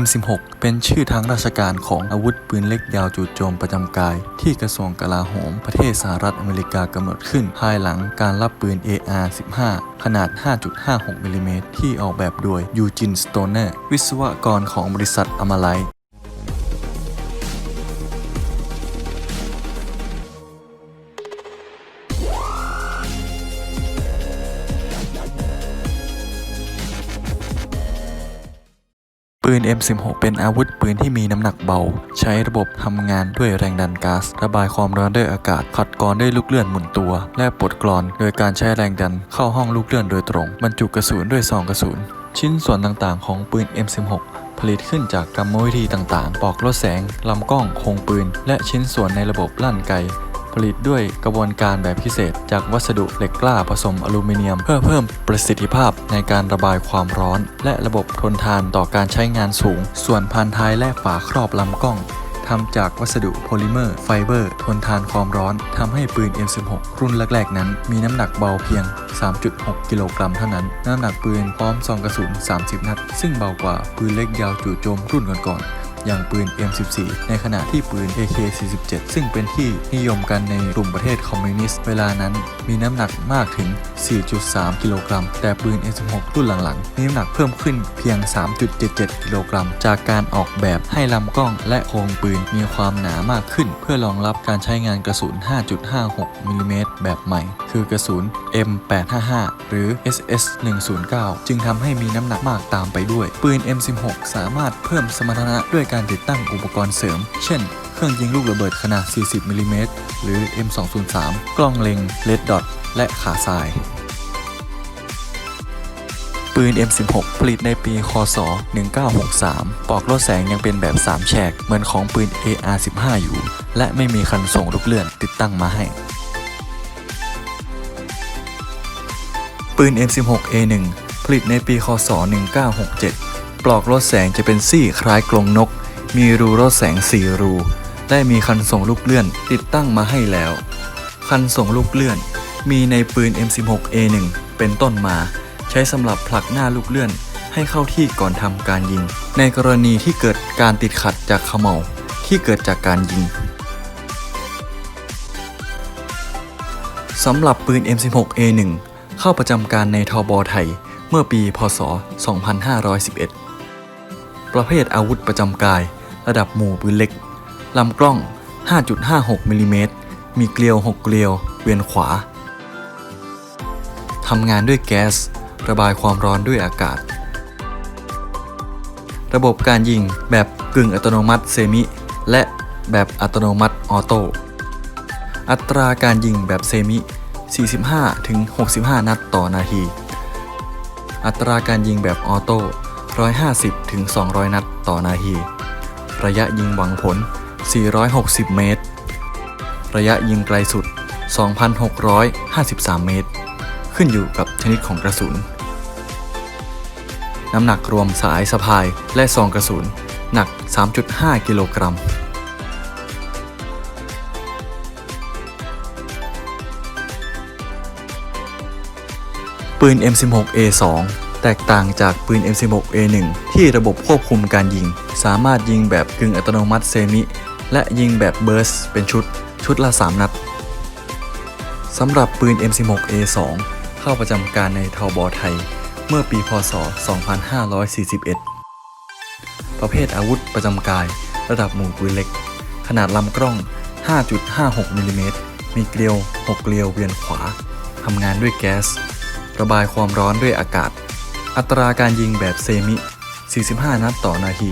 M16 เป็นชื่อทางราชการของอาวุธปืนเล็กยาวจู่โจมประจำกาย ที่กระทรวงกลาโหมประเทศสหรัฐอเมริกากำหนดขึ้น ภายหลังการรับปืน AR-15 ขนาด 5.56มิลลิเมตรที่ออกแบบโดยยูจินสโตเนอร์วิศวกรของบริษัทอมาไล ปืน M16 เป็นอาวุธปืนที่มีน้ำหนักเบา ใช้ระบบทำงานด้วยแรงดันก๊าซระบายความร้อนด้วยอากาศ ขัดกรอนด้วยลูกเลื่อนหมุนตัว และปลดกรอน โดยการใช้แรงดันเข้าห้องลูกเลื่อนโดยตรง บรรจุกระสุนด้วยซองกระสุน ชิ้นส่วนต่างๆ ของปืน M16 ผลิตขึ้นจากกรรมวิธีต่างๆ ปอกลดแสง ลำกล้องโครงปืน และชิ้นส่วนในระบบลั่นไก ผลิตด้วยกระบวนการแบบพิเศษ จากวัสดุเหล็กกล้าผสมอลูมิเนียม เพื่อเพิ่มประสิทธิภาพในการระบายความร้อน และระบบทนทานต่อการใช้งานสูง ส่วนพานท้ายและฝาครอบลำกล้องทำจากวัสดุโพลิเมอร์ ไฟเบอร์ ทนทานความร้อน ทำให้ปืน M16 รุ่นแรก ๆ นั้น มีน้ำหนักเบาเพียง 3.6 กิโลกรัมเท่านั้น น้ำหนักปืนพร้อมซองกระสุน 30 นัด ซึ่งเบากว่าปืนเล็กยาวจู่โจมรุ่นก่อนๆ อย่างปืน M14 ในขณะที่ปืน AK47 ซึ่งเป็นที่นิยมกันในกลุ่มประเทศคอมมิวนิสต์เวลานั้นมีน้ำหนักมากถึง 4.3 กิโลกรัม แต่ปืน M16 รุ่นหลังๆ มีน้ำหนักเพิ่มขึ้นเพียง 3.77 กิโลกรัม จากการออกแบบให้ลำกล้องและโครงปืนมีความหนามากขึ้น เพื่อรองรับการใช้งานกระสุน 5.56 มิลลิเมตรแบบใหม่ คือกระสุน M855 หรือ SS109 จึงทำให้มีน้ำหนักมากตามไปด้วย ปืน M16 สามารถเพิ่มสมรรถนะด้วยการติดตั้งอุปกรณ์เสริม เช่น เครื่องยิงลูกระเบิดขนาด 40 มิลลิเมตร หรือ M203 กล้องเล็ง Red Dot และขาทราย ปืน M16 ผลิตในปี คศ 1963 ปลอกลดแสงยังเป็นแบบ 3 แฉก เหมือนของปืน AR-15 อยู่ และไม่มีคันส่งลูกเลื่อนติดตั้งมาให้ปืน M16A1 ผลิตในปี คศ 1967 ปลอกลดแสงจะเป็นซี่คล้ายกรงนก มีรูลดแสง4รู ได้มีคันส่งลูกเลื่อนติดตั้งมาให้แล้ว คันส่งลูกเลื่อน มีในปืน M16A1 เป็นต้นมา ใช้สำหรับผลักหน้าลูกเลื่อน ให้เข้าที่ก่อนทำการยิง ในกรณีที่เกิดการติดขัดจากขม่าที่เกิดจากการยิงสำหรับปืน M16A1 เข้าประจำการในทบไทย เมื่อปี พศ 2511 ประเภทอาวุธประจำกาย ระดับหมู่ปืนเล็ก ลำกล้อง 5.56มิลลิเมตร มีเกลียว 6 เกลียว เวียนขวา ทำงานด้วยแก๊ส ระบายความร้อนด้วยอากาศ ระบบการยิงแบบกึ่งอัตโนมัติเซมิ และแบบอัตโนมัติออโต้ อัตราการยิงแบบเซมิ 45-65 นัดต่อนาที อัตราการยิงแบบออโต้ 150ถึง200 นัดต่อนาที ระยะยิงหวังผล 460 เมตร ระยะยิงไกลสุด 2,653 เมตร ขึ้นอยู่กับชนิดของกระสุน น้ำหนักรวมสายสะพายและซองกระสุน หนัก 3.5 กิโลกรัมปืน M16A2 แตกต่างจากปืน M16A1 ที่ระบบควบคุมการยิง สามารถยิงแบบกึ่งอัตโนมัติเซมิ และยิงแบบเบิร์สเป็นชุด ชุดละ 3 นัดสำหรับปืน M16A2 เข้าประจำการในทบไทย เมื่อปีพศ 2541 ประเภทอาวุธประจำกาย ระดับหมู่ปืนเล็ก ขนาดลำกล้อง 5.56มิลลิเมตรมีเกลียว 6 เกลียวเวียนขวา ทำงานด้วยแก๊ส ระบายความร้อนด้วยอากาศ อัตราการยิงแบบเซมิ 45 นัดต่อนาที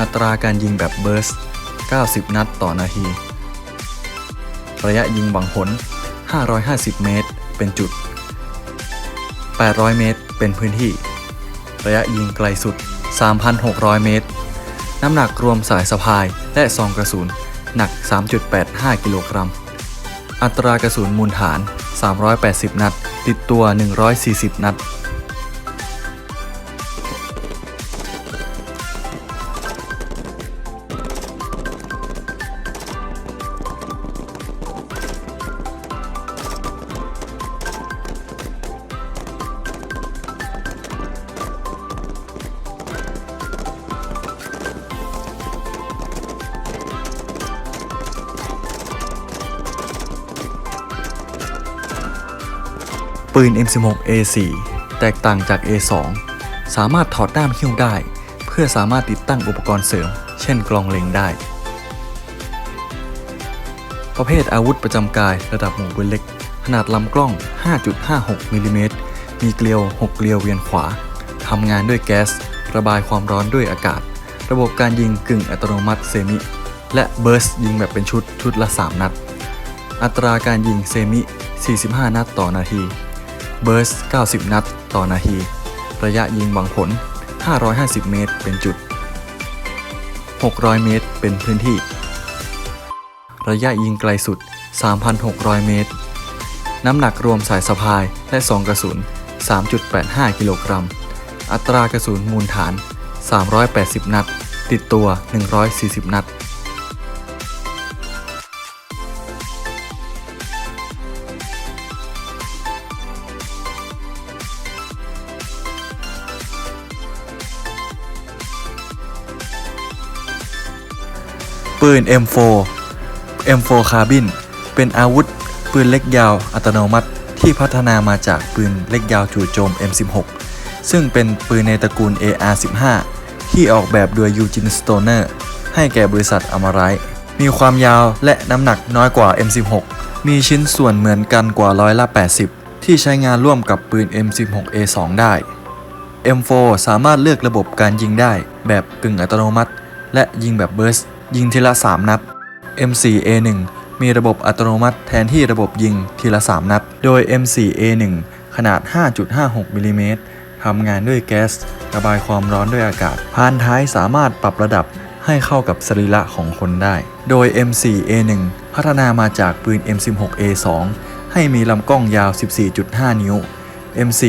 อัตราการยิงแบบเบิร์ส 90 นัดต่อนาที ระยะยิงหวังผล 550 เมตร เป็นจุด 800 เมตร เป็นพื้นที่ ระยะยิงไกลสุด 3,600 เมตร น้ำหนักรวมสายสะพายและซองกระสุน หนัก 3.85 กิโลกรัม อัตรากระสุนมูลฐาน 380 นัด ติดตัว 140 นัด ปืน M16A4 แตกต่างจาก A2 สามารถถอดด้ามหิ้วได้ เพื่อสามารถติดตั้งอุปกรณ์เสริม เช่นกลองเล็งได้ ประเภทอาวุธประจำกายระดับหมู่ปืนเล็ก ขนาดลำกล้อง 5.56มิลลิเมตรมีเกลียว 6 เกลียวเวียนขวา ทำงานด้วยแก๊ส ระบายความร้อนด้วยอากาศ ระบบการยิงกึ่งอัตโนมัติเซมิ และเบิร์สยิงแบบเป็นชุดชุดละ 3 นัด อัตราการยิงเซมิ 45 นัดต่อนาที เบิร์ส 90 นัด ต่อนาที ระยะยิงหวังผล 550 เมตร เป็นจุด 600 เมตร เป็นพื้นที่ ระยะยิงไกลสุด 3,600 เมตร น้ำหนักรวมสายสะพายและซองกระสุน 3.85 กิโลกรัม อัตรากระสุนมูลฐาน 380 นัด ติดตัว 140 นัด ปืน M4 M4 คาร์บินเป็นอาวุธปืนเล็กยาวอัตโนมัติที่พัฒนามาจากปืนเล็กยาวจู่โจม M16 ซึ่งเป็นปืนในตระกูล AR-15 ที่ออกแบบโดยยูจินสโตเนอร์ให้แก่บริษัทอมารายมีความยาวและน้ำหนักน้อยกว่า M16 มีชิ้นส่วนเหมือนกันกว่าร้อยละ 80 ที่ใช้งานร่วมกับปืน M16A2 ได้ M4 สามารถเลือกระบบการยิงได้แบบกึ่งอัตโนมัติ และยิงแบบเบิร์ส ยิงทีละ 3 นัด M4A1 มีระบบอัตโนมัติแทนที่ระบบยิงทีละ 3 นัด โดย M4A1 ขนาด 5.56มิลลิเมตรทำงานด้วยแก๊สระบายความร้อนด้วยอากาศพานท้ายสามารถปรับระดับให้เข้ากับสรีระของคนได้ โดย M4A1 พัฒนามาจากปืน M16A2 ให้มีลำกล้องยาว 14.5 นิ้ว M4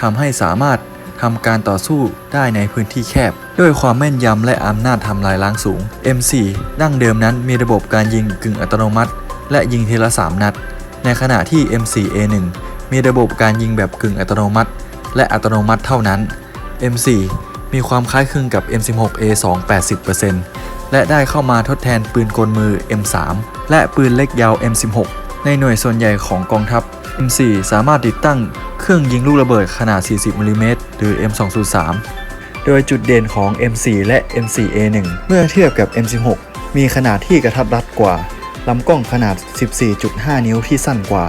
ทำให้สามารถ ทำการต่อสู้ได้ในพื้นที่แคบ ด้วยความแม่นยำและอำนาจทำลายล้างสูง M4 ดั้งเดิมนั้นมีระบบการยิงกึ่งอัตโนมัติ และยิงทีละ 3 นัด ในขณะที่ M4A1 มีระบบการยิงแบบกึ่งอัตโนมัติ และอัตโนมัติเท่านั้น M4 มีความคล้ายคลึงกับ M16A2 80%และได้เข้ามาทดแทนปืนกลมือ M3 และปืนเล็กยาว M16 ในหน่วยส่วนใหญ่ของกองทัพ M4 สามารถติดตั้งเครื่องยิงลูกระเบิดขนาด 40มิลลิเมตรหรือ M203 โดยจุดเด่นของ M4 และ M4A1 เมื่อเทียบกับ M16 มีขนาดที่กระทัดรัดกว่าลำกล้องขนาด 14.5 นิ้วที่สั้นกว่า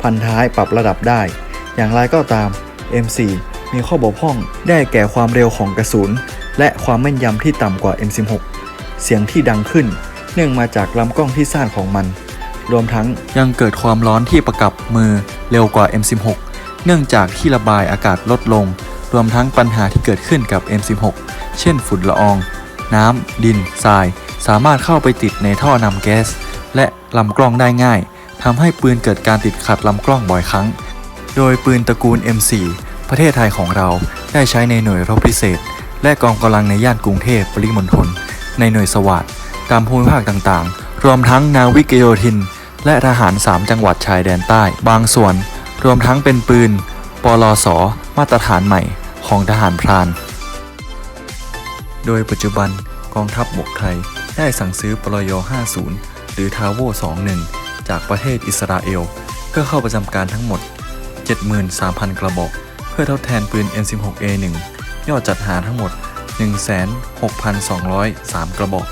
พันท้ายปรับระดับได้ อย่างไรก็ตาม M4 มีข้อบกพร่องได้แก่ความเร็วของกระสุน และความแม่นยำที่ต่ำกว่า M16 เสียงที่ดังขึ้น เนื่องมาจากลำกล้องที่สั้นของมัน รวมทั้งยังเกิดความร้อนที่ประกับมือเร็วกว่า M16 เนื่องจากที่ระบายอากาศลดลง รวมทั้งปัญหาที่เกิดขึ้นกับ M16 เช่นฝุ่นละออง น้ำ ดิน ทราย สามารถเข้าไปติดในท่อนำแก๊ส และลำกล้องได้ง่ายทำให้ปืนเกิดการติดขัดลำกล้องบ่อยครั้ง โดยปืนตระกูล M4 ประเทศไทยของเราได้ใช้ในหน่วยรบพิเศษ และกองกำลังในย่านกรุงเทพปริมณฑลในหน่วยสวัสดตามภูมิภาคต่างๆ รวมทั้งนาวิกโยธิน และทหาร 3 จังหวัดชายแดนใต้บางส่วน รวมทั้งเป็นปืน ปลส มาตรฐานใหม่ของทหารพราน โดยปัจจุบันกองทัพบกไทยได้สั่งซื้อปลย 50 หรือทาโว21 จากประเทศอิสราเอล เพื่อเข้าประจำการทั้งหมด 73,000 กระบอก เพื่อทดแทนปืน M16A1 ยอดจัดหาทั้งหมด 16,203 กระบอก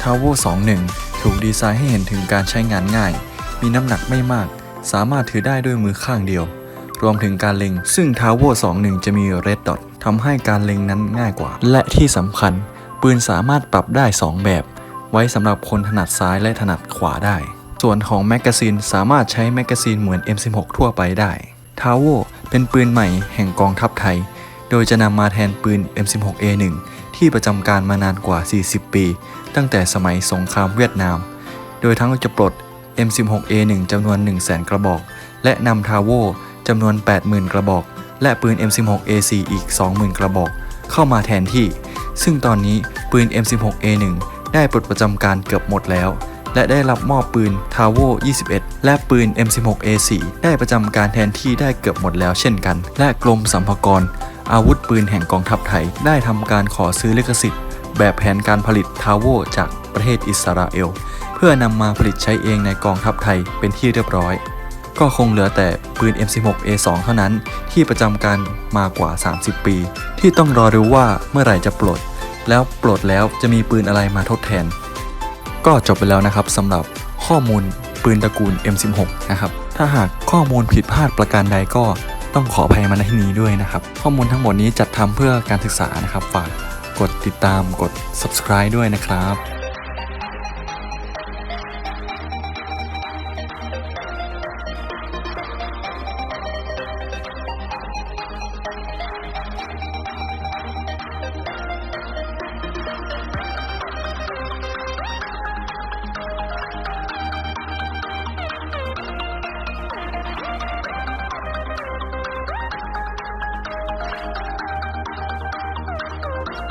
ทาวเวอร์21 ถูกดีไซน์ให้เห็นถึงการใช้งานง่าย มีน้ำหนักไม่มาก สามารถถือได้ด้วยมือข้างเดียว รวมถึงการเล็ง ซึ่งทาวเวอร์21 จะมี Red Dot ทำให้การเล็งนั้นง่ายกว่า และที่สำคัญ ปืนสามารถปรับได้ 2 แบบ ไว้สำหรับคนถนัดซ้ายและถนัดขวาได้ ส่วนของแมกกาซีนสามารถใช้แมกกาซีนเหมือน M16 ทั่วไปได้ทาวเวอร์เป็นปืนใหม่แห่งกองทัพไทย โดยจะนำมาแทนปืน M16A1 ที่ประจำการมานานกว่า 40 ปี ตั้งแต่สมัยสงครามเวียดนาม โดยทั้งจะปลด M16A1 จำนวน 100,000 กระบอก และนำทาโวจำนวน 80,000 กระบอก และปืน M16A4 อีก 20,000 กระบอก เข้ามาแทนที่ ซึ่งตอนนี้ปืน M16A1 ได้ปลดประจำการเกือบหมดแล้ว และได้รับมอบปืน t a v o 21 และปืน M16A4 ได้ประจำการแทนที่ได้เกือบหมดแล้วเช่นกัน และกรมสัมภากรอาวุธปืนแห่งกองทัพไทยได้ทำการขอซื้อลิขสิทธิ์ แบบแผนการผลิต t a v o จากประเทศอิสราเอล เพื่อนำมาผลิตใช้เองในกองทัพไทยเป็นที่เรียบร้อย ก็คงเหลือแต่ปืน M16A2 เท่านั้นที่ประจำการมากว่า 30 ปี ที่ต้องรอดูว่าเมื่อไหร่จะปลด แล้วปลดแล้วจะมีปืนอะไรมาทดแทน ก็จบไปแล้วนะครับสำหรับข้อมูลปืนตระกูล M16 นะครับ ถ้าหากข้อมูลผิดพลาดประการใดก็ต้องขออภัยมาณที่นี้ด้วยนะครับ ข้อมูลทั้งหมดนี้จัดทำเพื่อการศึกษานะครับฝาก กดติดตามกด subscribe ด้วยนะครับ